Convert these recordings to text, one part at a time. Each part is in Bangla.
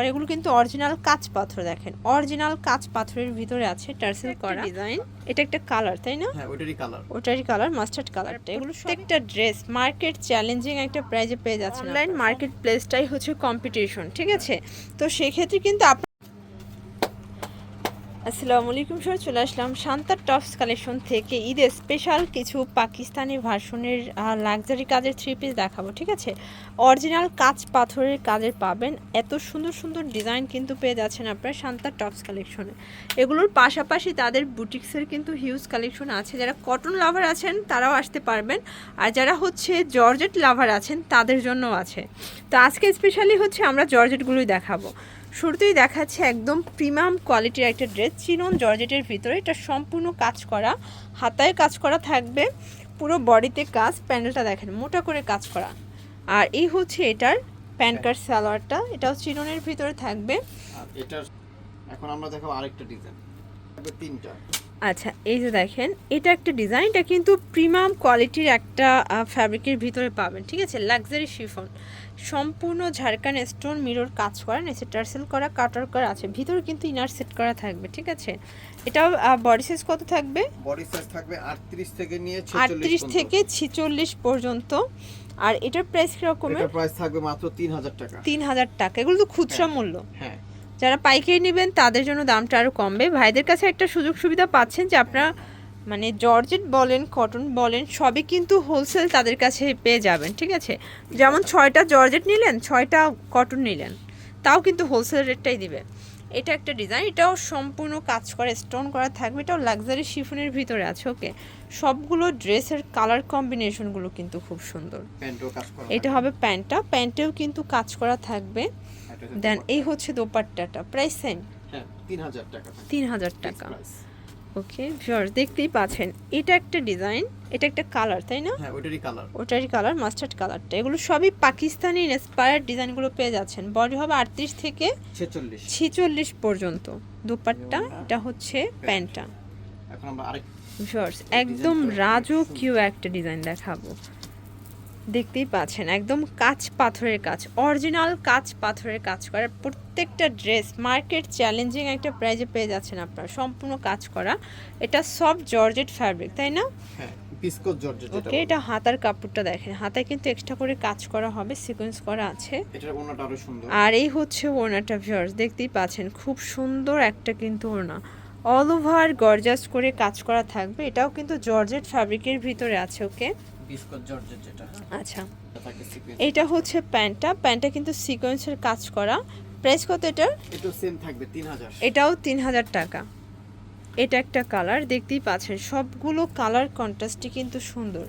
করে এগুলো কিন্তু অরিজিনাল কাঁচ পাথর দেখেন। অরিজিনাল কাঁচ পাথরের ভিতরে আছে টার্সেল করা। ডিজাইন এটা একটা কালার তাই না? হ্যাঁ ওটারই কালার ওটারই কালার মাস্টার্ড কালারটা এগুলো প্রত্যেকটা ড্রেস মার্কেট চ্যালেঞ্জিং একটা প্রাইজে পেয়ে যাচ্ছে অনলাইন মার্কেট প্লেসটাই হচ্ছে কম্পিটিশন ঠিক আছে? তো সেক্ষেত্রে কিন্তু আপ আসসালামু আলাইকুম স্যার চলে আসলাম শান্তা টপস কালেকশন থেকে। ঈদের স্পেশাল কিছু পাকিস্তানি ভার্সনের লাক্সারি কাজের থ্রি পিস দেখাবো, ঠিক আছে? অরিজিনাল কাঁচ পাথরের কাজের পাবেন। এত সুন্দর সুন্দর ডিজাইন কিন্তু পেয়ে যাচ্ছেন আপনারা শান্তা টপস কালেকশনে এগুলোর পাশাপাশি তাদের বুটিক্সের কিন্তু হিউজ কালেকশন আছে। যারা কটন লাভার আছেন, তারাও আসতে পারবেন। আর যারা হচ্ছে জর্জেট লাভার আছেন, তাদের জন্য আছে। তো আজকে স্পেশালি হচ্ছে আমরা জর্জেটগুলোই দেখাবো। শুরুতেই দেখাচ্ছে একদম প্রিমিয়াম কোয়ালিটির একটা ড্রেস। চিনন জর্জেটের ভিতরে এটা সম্পূর্ণ কাজ করা, হাতায় কাজ করা থাকবে, পুরো বডিতে কাজ, প্যান্ডেলটা দেখেন, মোটা করে কাজ করা। আর এই হচ্ছে এটার প্যান্টকার সালোয়ারটা, এটাও চিননের ভিতরে থাকবে। এটার, এখন আমরা দেখাবো আরেকটা ডিজাইন। তিনটা। আচ্ছা এই যে দেখেন এটা একটা ডিজাইন এটা কিন্তু প্রিমিয়াম কোয়ালিটির একটা ফ্যাব্রিকের ভিতরে পাবেন ঠিক আছে? লাক্সারি শিফন সম্পূর্ণ ঝাড়খান স্টোন মিরর কাজ করা নিচে টার্সেল করা কাটার করা আছে ভিতরে কিন্তু ইনার সেট করা থাকবে ঠিক আছে? এটাও বডি সাইজ কত থাকবে? বডি সাইজ থাকবে 38 থেকে নিয়ে আটত্রিশ থেকে ছিচল্লিশ পর্যন্ত। আর এটার প্রাইস কিরকমের? এটার প্রাইস থাকবে মাত্র 3000 টাকা। তিন হাজার টাকা। এগুলো তো খুচরা মূল্য। হ্যাঁ। যারা পাইকারি নেবেন তাদের জন্য দামটা আরও কমবে। ভাইদের কাছে একটা সুযোগ সুবিধা পাচ্ছেন যে আপনারা মানে জর্জেট বলেন কটন বলেন সবই কিন্তু হোলসেল তাদের কাছে পেয়ে যাবেন ঠিক আছে? যেমন ছয়টা জর্জেট নিলেন ছয়টা কটন নিলেন তাও কিন্তু হোলসেল রেটটাই দিবে। এটা একটা ডিজাইন এটাও সম্পূর্ণ কাজ করে স্টোন করা থাকবে এটাও লাক্সারি শিফনের ভিতরে আছে ওকে সবগুলো ড্রেসের কালার কম্বিনেশনগুলো কিন্তু খুব সুন্দর। এটা হবে প্যান্টটা প্যান্টেও কিন্তু কাজ করা থাকবে। দেন এই হচ্ছে দোপাট্টাটা। প্রাইস সেম হ্যাঁ 3000 টাকা থাকবে তিন হাজার টাকা। ওকে ভিউয়ার্স দেখতেই পাচ্ছেন এটা একটা ডিজাইন এটা একটা কালার তাই না? হ্যাঁ ওইটারই কালার ওটারই কালার মাস্টার্ড কালারটা এগুলো সবই পাকিস্তানি ইন্সপায়ার্ড ডিজাইনগুলো পেয়ে যাচ্ছেন। বডি হবে আটত্রিশ থেকে 46 ছিচল্লিশ পর্যন্ত। দুপাট্টা এটা হচ্ছে প্যান্টটা। এখন আমরা আরেক ভিউয়ার্স একদম রাজকীয় একটা ডিজাইন দেখাবো। দেখতেই পাচ্ছেন একদম কাঁচ পাথরের কাজ অরিজিনাল কাঁচ পাথরের কাজ করা। প্রত্যেকটা ড্রেস মার্কেট চ্যালেঞ্জিং একটা প্রাইজে পেয়ে যাচ্ছেন আপনারা সম্পূর্ণ কাজ করা। এটা সব জর্জেট ফ্যাব্রিক তাই না? হ্যাঁ জর্জেট ওকে এটা হাতার কাপড়টা দেখেন হাতায় কিন্তু এক্সট্রা করে কাজ করা হবে সিকোয়েন্স করা আছে। ওনাটা আরও সুন্দর। আর এই হচ্ছে ওড়নাটা ভিউয়ার্স দেখতেই পাচ্ছেন খুব সুন্দর একটা কিন্তু ওড়না অল ওভার গর্জাস করে কাজ করা থাকবে এটাও কিন্তু জর্জেট ফ্যাব্রিকের ভিতরে আছে ওকে? বিস্কুট জর্জেট যেটা হ্যাঁ। আচ্ছা। এটা হচ্ছে প্যান্টটা প্যান্টটা কিন্তু সিকোয়েন্সের কাজ করা। প্রাইস কত এটার? এটা সেম থাকবে 3000 এটাও তিন হাজার টাকা। এটা একটা কালার দেখতেই পাচ্ছেন সবগুলো কালার কন্ট্রাস্টই কিন্তু সুন্দর।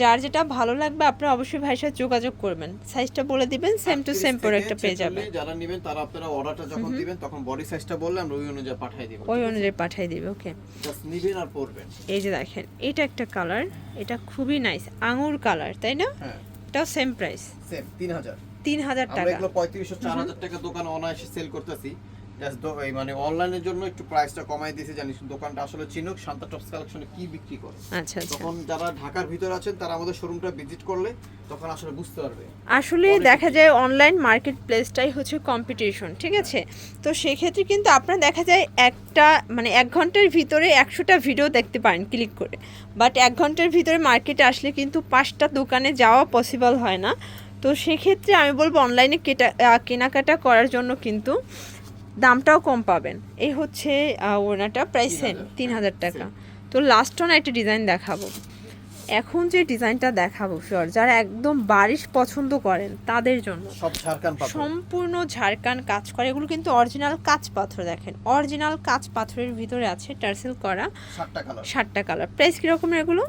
যার যেটা ভালো লাগবে আপনারা অবশ্যই ভাইয়ের সাথে যোগাযোগ করবেন। সাইজটা বলে দিবেন সেম টু 38 সেম প্রোডাক্টটা পেয়ে 46 যাবেন। যারা নেবেন তারা আপনারা অর্ডারটা যখন দিবেন তখন বডি সাইজটা বললে আমরা ওই অনুযায়ী পাঠিয়ে দিব। ওই অনুযায়ী পাঠিয়ে দিবে ওকে জাস্ট নিবেন আর পরবেন। এই যে দেখেন এটা একটা কালার এটা খুবই নাইস আঙুর কালার তাই না? হ্যাঁ। এটাও সেম প্রাইস সেম 3000 তিন হাজার আমরা টাকা। এগুলো 3500 4000 টাকা দোকানে অনায়াসে সেল করতেছি। জাস্ট মানে অনলাইনের জন্য একটু প্রাইসটা কমাই দিয়েছি জানিস দোকানটা আসলে চিনুক শান্তা টপস কালেকশনে কি বিক্রি করে? আচ্ছা আচ্ছা। তখন যারা ঢাকার ভিতর আছেন তারা আমাদের শোরুমটা ভিজিট করলে তখন আসলে বুঝতে পারবে। আসলে দেখা যায় অনলাইন মার্কেট প্লেসটাই হচ্ছে কম্পিটিশন ঠিক আছে? তো সেক্ষেত্রে কিন্তু আপনার দেখা যায় একটা মানে এক ঘণ্টার ভিতরে একশোটা ভিডিও দেখতে পারেন ক্লিক করে। বাট এক ঘণ্টার ভিতরে মার্কেটে আসলে কিন্তু পাঁচটা দোকানে যাওয়া পসিবল হয় না। তো সেক্ষেত্রে আমি বলব অনলাইনে কেটা কেনাকাটা করার জন্য কিন্তু দামটাও কম পাবেন। এই হচ্ছে ওনাটা প্রাইস সেম তিন হাজার। টাকা। তো লাস্ট অন একটা ডিজাইন দেখাবো। এখন যে ডিজাইনটা দেখাবো শিওর যারা একদম বারিশ পছন্দ করেন তাদের জন্য। সব পাথর। সম্পূর্ণ ঝাড়খান কাজ করে এগুলো কিন্তু অরিজিনাল কাঁচ পাথর দেখেন। অরিজিনাল কাঁচ পাথরের ভিতরে আছে টার্সেল করা সাতটা কালার ষাটটা কালার প্রাইস কিরকমের এগুলো?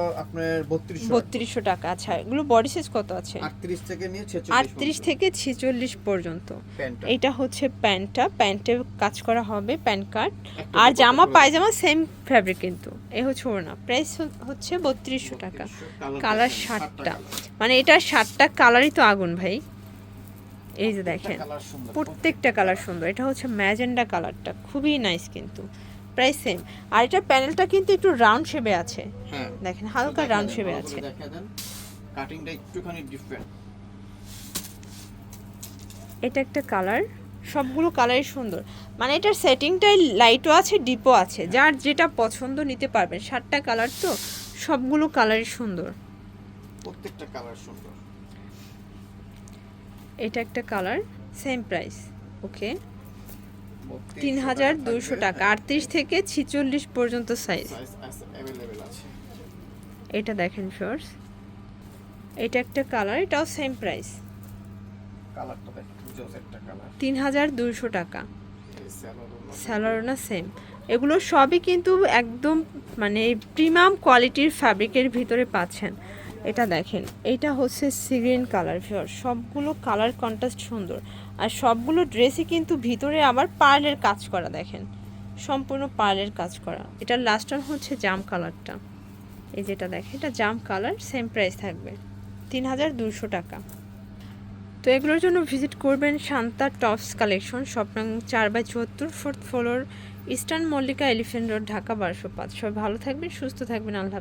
আপনার 3200 বত্রিশশো টাকা আচ্ছা এগুলো বডি সাইজ কত আছে? 38 থেকে নিয়ে 46 আটত্রিশ থেকে ছেচল্লিশ পর্যন্ত। এটা হচ্ছে প্যান্টটা প্যান্টে কাজ করা হবে প্যান্ট কার্ড। আর জামা পায়জামা সেম ফ্যাব্রিক কিন্তু। এ হচ্ছে ওড়না। প্রাইস হচ্ছে বত্রিশশো টাকা। কালার দেখেন, ষাটটা colour। মানে এটা ষাটটা কালারই তো আগুন ভাই। এই যে দেখেন। প্রত্যেকটা কালার সুন্দর। এটা হচ্ছে ম্যাজেন্ডা কালারটা খুবই নাইস কিন্তু। প্রায় সেম আর এটা প্যানেলটা কিন্তু একটু রাউন্ড শেপে আছে। হ্যাঁ। দেখেন হালকা রাউন্ড শেপে আছে। কাটিংটা একটুখানি ডিফারেন্ট এটা একটা কালার সবগুলো কালারই সুন্দর। মানে এটার সেটিংটাই লাইটও আছে ডিপও আছে। যার যেটা পছন্দ নিতে পারবেন। সাতটা কালার তো সবগুলো কালারই সুন্দর। প্রত্যেকটা কালার সুন্দর। এটা একটা কালার সেম প্রাইস ওকে 32 তিন হাজার। দুশো টাকা আটত্রিশ থেকে ছিচল্লিশ পর্যন্ত সাইজ এটা দেখেন শর্টস এটা একটা কালার এটাও সেম প্রাইস তিন হাজার দুশো টাকা। স্যালোরনা সেম এগুলো সবই কিন্তু একদম মানে প্রিমিয়াম কোয়ালিটির ফ্যাব্রিকের ভিতরে পাচ্ছেন। এটা দেখেন, এটা হচ্ছে সিগ্রিন কালার ফিওর সবগুলো কালার কন্ট্রাস্ট সুন্দর। আর সবগুলো ড্রেসই কিন্তু ভিতরে আবার পার্লের কাজ করা, দেখেন। সম্পূর্ণ পার্লের কাজ করা। এটার লাস্ট ওয়ান হচ্ছে জাম কালারটা এই যেটা দেখেন, এটা জাম কালার সেম প্রাইস থাকবে। তিন হাজার দুশো টাকা। তো এগুলোর জন্য ভিজিট করবেন শান্তা টপস কালেকশন স্বপ্নাং চার বাই চুয়াত্তর fourth floor eastern Mallika elephant road Dhaka বারোশো পাঁচ। সবাই ভালো থাকবেন, সুস্থ থাকবেন, আল্লাহ।